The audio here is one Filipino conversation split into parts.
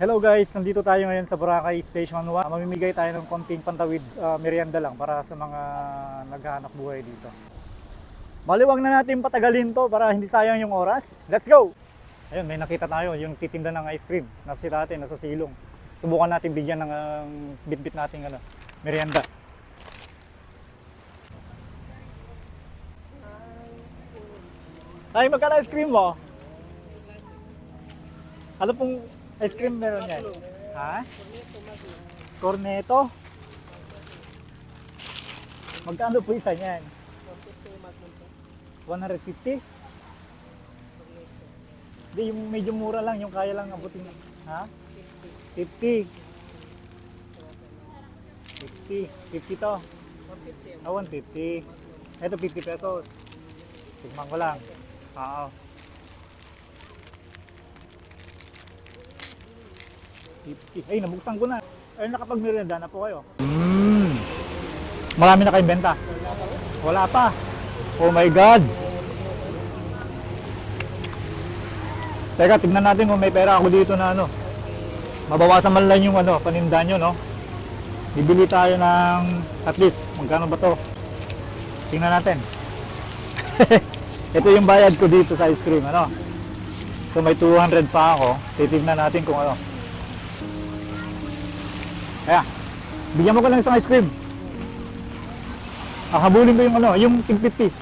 Hello guys, nandito tayo ngayon sa Boracay Station 1. Mamimigay tayo ng konting pantawid ah, merienda lang para sa mga naghahanap buhay dito. Maliwag na natin patagalin to para hindi sayang yung oras. Let's go! Ayun, may nakita tayo, yung titinda ng ice cream. Nasa tate, nasa silong. Subukan natin bigyan ng ah, bit-bit nating ano, merienda. Tay, magkano ice cream mo? Ano pong ice cream meron yan? Ha? Corneto? Magkano po isa niyan? 150? Hindi, yung medyo mura lang, yung kaya lang abutin. Ha? 50. 50. 50 to. Ah, 150. Ito 50 pesos. Tignan ko lang. Oo. 50. Ay, nabuksan ko na. Ay, nakapag-merienda na po kayo. Mm. Marami na kayong benta? Wala pa. Oh my God. Teka, tignan natin kung may pera ako dito na ano. Mabawasan man lang yung ano, paninda nyo, no? Bibili tayo ng at least, magkano ba to? Tingnan natin. Ito yung bayad ko dito sa ice cream, ano? So may 200 pa ako. Titignan natin kung ano. Kaya, bigyan mo ko lang isang ice cream. Ah, habulin ko yung ano, yung tig 50.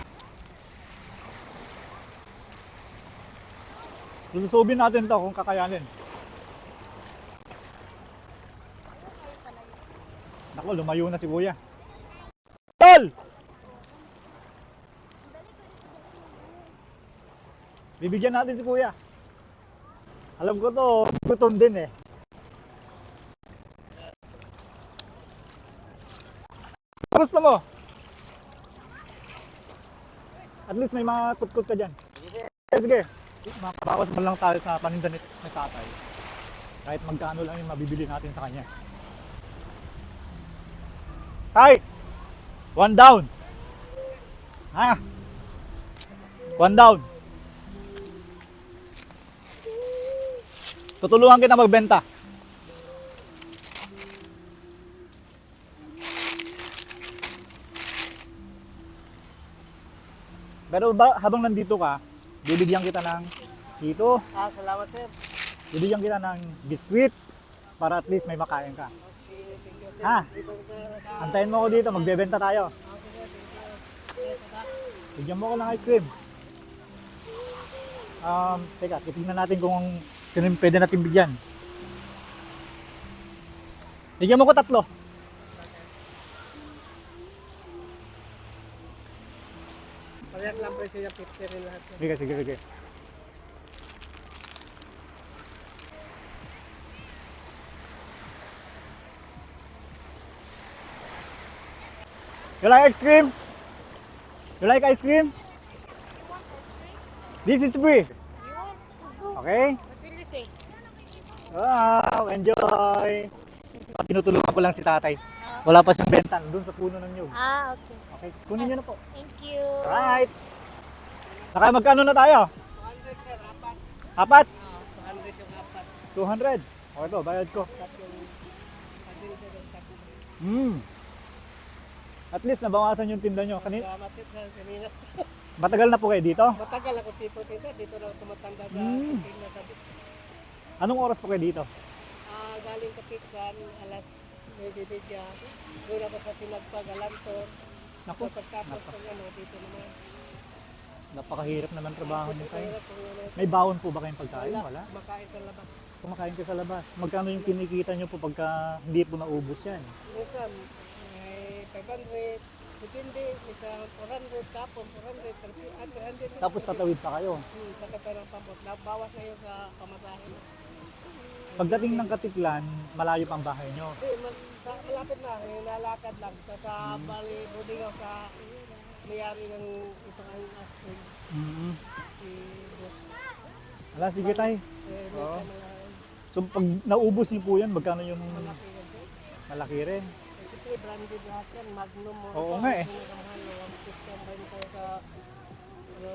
Lulusubin natin to kung kakayanin. Nako, lumayo na si Kuya. Tol! Bibigyan natin si Kuya. Alam ko to, gutom din eh. Gusto mo? At least may mga kutkut ka dyan. Sige, sige. Makabawas man lang tayo sa paninda ni, ni tatay. Kahit magkano lang yung mabibili natin sa kanya. Tay! One down! Ha? One down! Tutulungan kita magbenta. Pero ba, habang nandito ka, bibigyan kita ng sito, Ah, salamat sir. bibigyan kita ng biskwit para at least may makain ka. Ha? Antayin mo ako dito, magbebenta tayo. Bigyan mo ko ng ice cream. Um, teka, titignan natin kung sino yung pwede natin bigyan. Bigyan mo ko tatlo. Lang presyo yung 50 rin lahat. Sige, sige, sige. You like ice cream? You like ice cream? This is free. Okay? What will you say? Wow, enjoy! Tinutulungan ko lang si tatay. Wala pa siyang benta doon sa puno ng nyug. Ah, okay. Okay, kunin niyo na po. Thank you. Alright. Naka magkano na tayo? 200 sir, apat. Apat? Ah, 200 yung apat. 200. O ito, bayad ko. Hmm. At least nabawasan yung tinda nyo. Kani Salamat sir sir, kanina. matagal na po kayo dito? Matagal ako tipo tito, dito na ako tumatanda sa Hmm. mm. na sabi. Anong oras po kayo dito? Ah, galing Kapitan, alas 9 bidya. Doon ako sa Sinagpag, Alantor. Naku, Pagkatapos ng ano, dito naman. napakahirap naman trabaho niyo kung ano. May bawon po ba kayong pagkain? Wala, Wala. Makain sa labas. Kumakain ka sa labas. Magkano yung kinikita nyo po pagka hindi po naubos yan? Minsan, may 500, depende, isang 400, tapon, 400, 300. Tapos tatawid pa kayo. Hmm, sa kaperang pamot. Nabawas na yun sa pamasahe. Pagdating ng Katiklan, malayo pa ang bahay nyo. Hindi, mag, sa malapit na, eh, nalakad lang. Sa, sa Bali, Budigaw, sa mayari ng itong ang asking, mm si Boss. Ala, sige tay. Eh, mga So pag naubos niyo po yan, magkano yung malaki sir. malaki rin? Basically, branded lahat yan. Magnum. Oo nga eh. Pinakamahal, 150 ang tayo sa ano,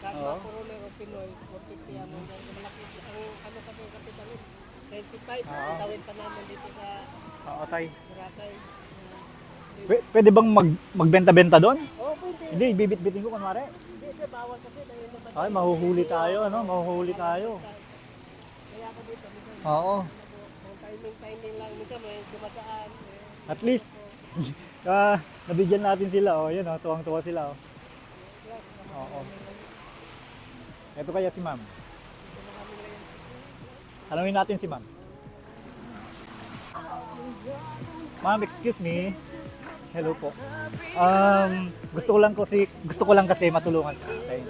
kahit Oo. mga Corona o Pinoy, 450 yan. Ang malaki. Ang ano kasi kapitalin. 25. Oo. Tawid pa namin dito sa Oo, tay. Boracay. P- pwede bang mag magbenta-benta doon? Oo, pwede. Hindi, bibit-bitin ko kunwari. Hindi, sir, bawal kasi. Dahil naman. Ay, mahuhuli tayo, ano? Mahuhuli tayo. Kaya ka dito. Minsan, Oo. Kung timing-timing lang. Minsan may dumadaan. Eh, At least, ah, nabigyan natin sila, oh. Yan, oh. Tuwang-tuwa sila, oh. Oo. Ito kaya si ma'am. Alamin natin si ma'am. Ma'am, excuse me. Hello po. Um, gusto ko lang kasi gusto ko lang kasi matulungan sa akin.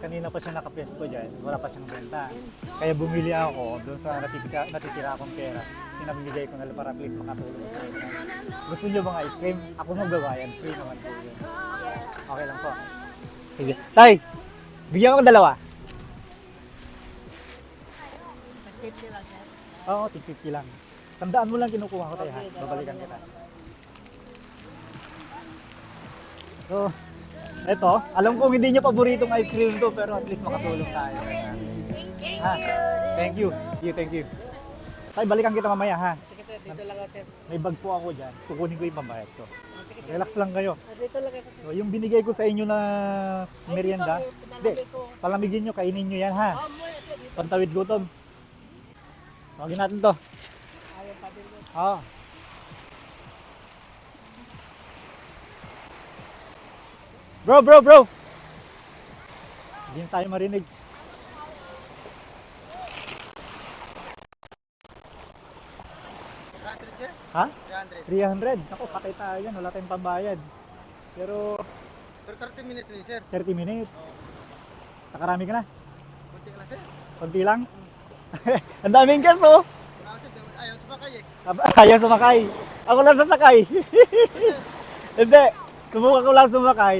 Kanina pa siya nakapesto diyan, wala pa siyang benta. Kaya bumili ako doon sa natitira, natitira akong pera. Pinamimigay ko na lang para at least makatulong sa inyo. Gusto niyo bang ice cream? Ako magbabayad, free naman po yun. Okay lang po. Sige. Tay, bigyan ko ng dalawa. 50 lang, sir. Oo, tig 50 lang. Tandaan mo lang kinukuha ko tayo ha. Babalikan kita. So, eto, alam kong hindi niyo paboritong ice cream to, pero at least makatulong tayo. Ha? Thank you. Thank you, thank you. Tay, balikan kita mamaya ha. Sige, sir. Dito lang ako, sir. May bag po ako dyan. Kukunin ko yung pambayad ko. Ah, Sige, sir. Relax lang kayo. Ah, Dito lang ako, sir. So, yung binigay ko sa inyo na Ay, merienda, dito, eh, hindi, palamigin nyo, kainin nyo yan ha. Ah. Dito. Pantawid gutom. Tawagin natin to. Ayaw pa din. Oo. Bro, bro, bro! Hindi tayo marinig. Ha? 300. Ako, patay tayo yan. Wala tayong pambayad. Pero Pero 30 minutes yun, sir. 30 minutes. Nakarami ka na? Kunti ka lang, sir. Konti lang? Ang daming gas oh! Ayaw sumakay eh. Ayaw sumakay. Ako lang sasakay. Hindi. Subukan ko lang sumakay.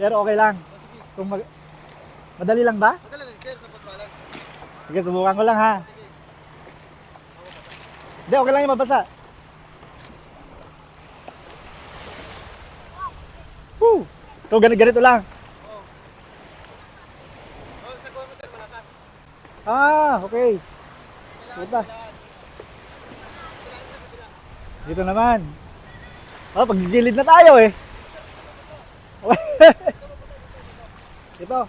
Pero okay lang. Kung mag... Madali lang ba? Madala lang, sir, sa pagbalance. Sige, subukan ko lang ha. Hindi, okay lang yung mabasa. Woo! So, ganito, ganito lang. Oo. Oh, sa kuha mo, sir, malakas. Ah, okay. Diba? Dito naman. Oh, paggigilid na tayo eh. Ito.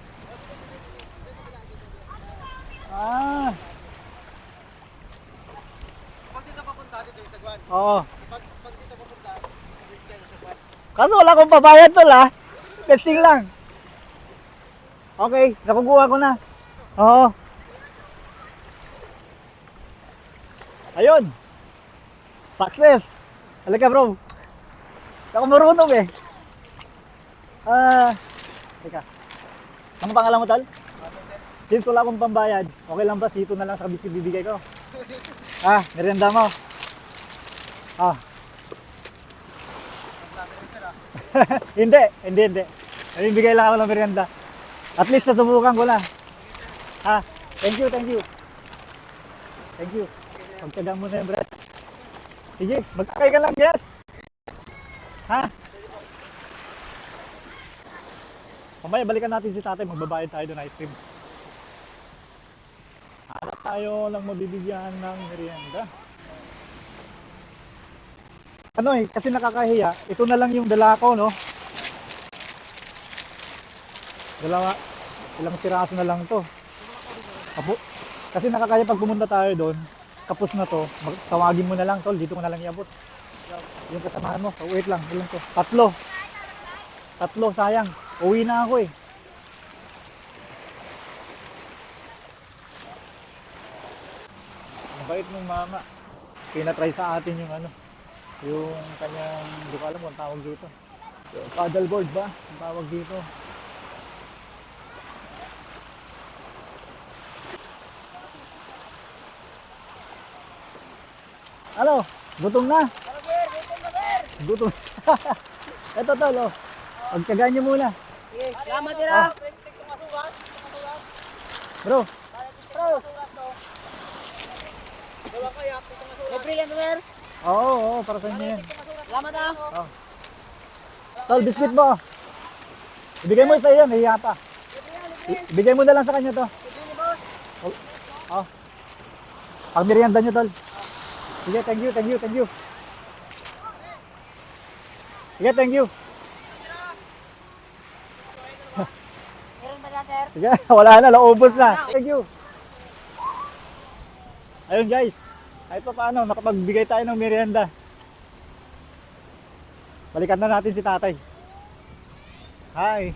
Ah, Pag dito papunta, dito yung sagwan. oo. Pag, pag dito papunta, dito sa sagwan. Kaso wala akong pabayad tol ah. Testing lang. Okay, nakukuha ko na. Oo. Ayun. Success. Halika bro. Ako marunong eh. Ah, teka. Ano pangalan mo tol? Since wala akong pambayad, okay lang ba sito na lang sa biscuit bibigay ko? Ah, merienda mo. Ah, ah. hindi, hindi, hindi. Bibigay lang ako ng merienda. At least nasubukan ko na. Ha? Thank you, thank you. Thank you. Pagtagang mo na yung bread. Sige, magkakay ka lang, yes. Ha? Mamaya balikan natin si tatay, magbabayad tayo doon ice cream. Hanap tayo lang mabibigyan ng merienda. Ano eh, kasi nakakahiya. Ito na lang yung dala ko, no? Dalawa, ilang piraso na lang to. Apo, kasi nakakaya pag pumunta tayo doon, kapos na to, tawagin mo na lang tol, dito ko na lang iabot. Yung kasamahan mo, oh, wait lang, ilan to? Tatlo. Tatlo, sayang. Uwi na ako eh. Bait mong mama. Pinatry sa atin yung ano, yung kanyang, hindi ko alam kung tawag dito. Paddleboard ba? Ang tawag dito. Ano? Gutom na? Gutom. Ito tol, oh. Pagtyagaan niyo muna. Sige, salamat din ah. Bro, Libre yan, sir. oo, oo, para sa inyo yan. Salamat ah. Oh. Tol, biscuit mo. Ibigay mo sa iyo, nahiya pa. Ibigay mo na lang sa kanya to. Oh. oh. Pang merienda nyo, tol. Sige, thank you, thank you, thank you. Sige, thank you. Sige, wala na, naubos na. Thank you. Ayun guys, kahit pa paano, nakapagbigay tayo ng merienda. Balikan na natin si tatay. Hi.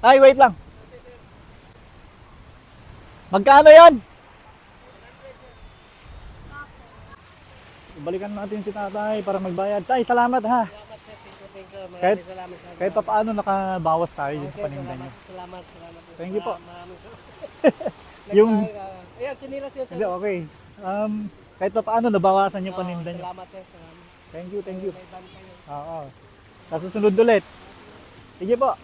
Hi, wait lang. Magkano yan? Balikan natin si tatay para magbayad. Tay, salamat ha. Salamat sir. Thank you, thank you. Maraming Kahit- salamat. Kahit pa paano nakabawas tayo dun sa paninda niyo. Salamat, salamat. Thank you po. Maraming salamat. Yung- Ayan, sinilas yun. Hindi, okay. Um, kahit pa paano nabawasan yung paninda niyo. Salamat sir. Salamat. Thank you, thank you. Oo. Sa susunod ulit. Sige po.